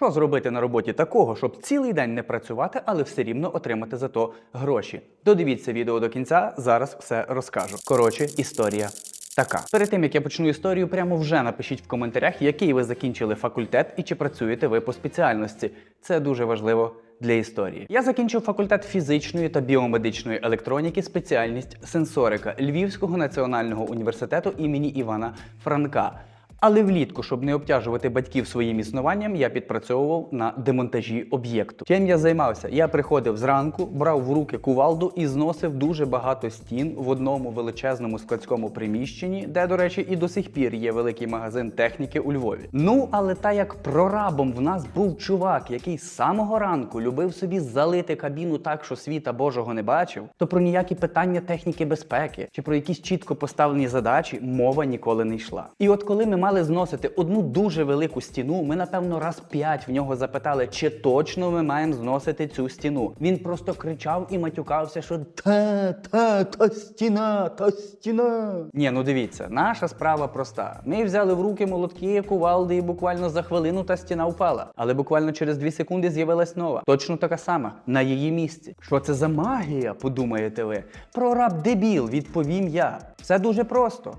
Що зробити на роботі такого, щоб цілий день не працювати, але все рівно отримати за то гроші? Додивіться відео до кінця, зараз все розкажу. Коротше, історія. Така перед тим як я почну історію, прямо вже напишіть в коментарях, який ви закінчили факультет і чи працюєте ви по спеціальності. Це дуже важливо для історії. Я закінчив факультет фізичної та біомедичної електроніки, спеціальність сенсорика Львівського національного університету імені Івана Франка. Але влітку, щоб не обтяжувати батьків своїм існуванням, я підпрацьовував на демонтажі об'єкту. Чим я займався? Я приходив зранку, брав в руки кувалду і зносив дуже багато стін в одному величезному складському приміщенні, де, до речі, і до сих пір є великий магазин техніки у Львові. Ну, але та як прорабом в нас був чувак, який з самого ранку любив собі залити кабіну так, що світа Божого не бачив, то про ніякі питання техніки безпеки чи про якісь чітко поставлені задачі мова ніколи не йшла. І от коли ми мали зносити одну дуже велику стіну, ми напевно раз п'ять в нього запитали, чи точно ми маємо зносити цю стіну. Він просто кричав і матюкався, що та, та, та стіна, та стіна. Ні, ну дивіться, наша справа проста. Ми взяли в руки молотки, кувалди, і буквально за хвилину та стіна впала. Але буквально через дві секунди з'явилась нова. Точно така сама, на її місці. Що це за магія, подумаєте ви? Прораб дебіл, відповім я. Все дуже просто.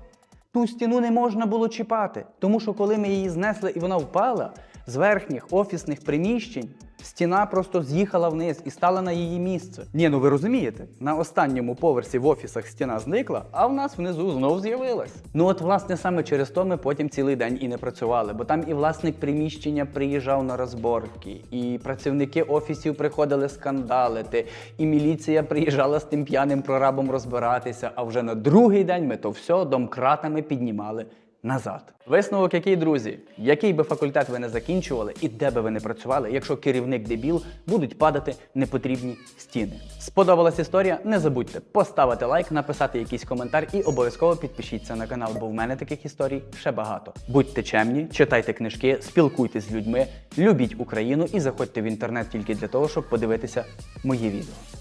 Ту стіну не можна було чіпати, тому що коли ми її знесли і вона впала, з верхніх офісних приміщень стіна просто з'їхала вниз і стала на її місце. Ні, ну ви розумієте, на останньому поверсі в офісах стіна зникла, а в нас внизу знов з'явилась. Ну от власне саме через то ми потім цілий день і не працювали, бо там і власник приміщення приїжджав на розборки, і працівники офісів приходили скандалити, і міліція приїжджала з тим п'яним прорабом розбиратися. А вже на другий день ми то все домкратами піднімали назад. Висновок який, друзі, який би факультет ви не закінчували і де би ви не працювали, якщо керівник дебіл, будуть падати непотрібні стіни. Сподобалась історія? Не забудьте поставити лайк, написати якийсь коментар і обов'язково підпишіться на канал, бо в мене таких історій ще багато. Будьте чемні, читайте книжки, спілкуйтесь з людьми, любіть Україну і заходьте в інтернет тільки для того, щоб подивитися мої відео.